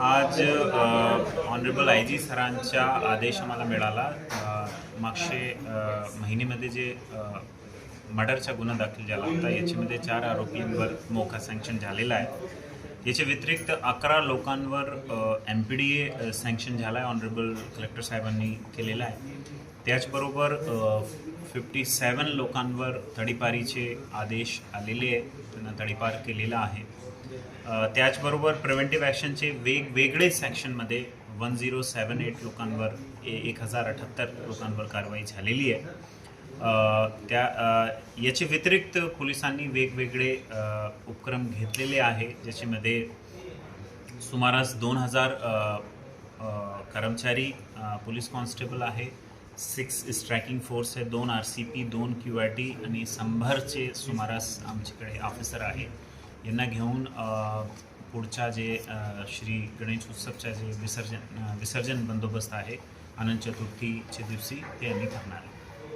आज honourable I जी सरांच्या आदेश आम्हाला मिळाला. मागचे महिन्यामध्ये जे मर्डरचा गुन्हा दाखल झाला होता याच्यामध्ये चार आरोपींवर मोका सँक्शन झालेला आहे. याच्या व्यतिरिक्त अकरा लोकांवर M P D A sanction झाला आहे ऑनरेबल कलेक्टर साहेबांनी केलेला आहे. त्याचबरोबर फिफ्टी सेवन लोकांवर तडीपारीचे आदेश आलेले आहेत त्यांना तडीपार केलेला आहे. त्याचबरोबर प्रिव्हेंटिव्ह ॲक्शनचे वेगवेगळे सॅक्शनमध्ये वन झिरो सेवन एट लोकांवर ए एक हजार अठ्ठ्याहत्तर लोकांवर कारवाई झालेली आहे. त्या याचे याच्या व्यतिरिक्त पोलिसांनी वेगवेगळे उपक्रम घेतलेले आहे ज्याच्यामध्ये सुमारास दोन हजार कर्मचारी पोलीस कॉन्स्टेबल आहे सिक्स स्ट्रायकिंग फोर्स आहे दोन आर सी पी दोन क्यू आर टी आणि शंभरचे सुमारास आमच्याकडे ऑफिसर आहे. यांना घेऊन पुढच्या जे श्री गणेश उत्सवच्या जे विसर्जन विसर्जन बंदोबस्त आहे अनंत चतुर्थीच्या दिवशी ते आम्ही करणार आहे.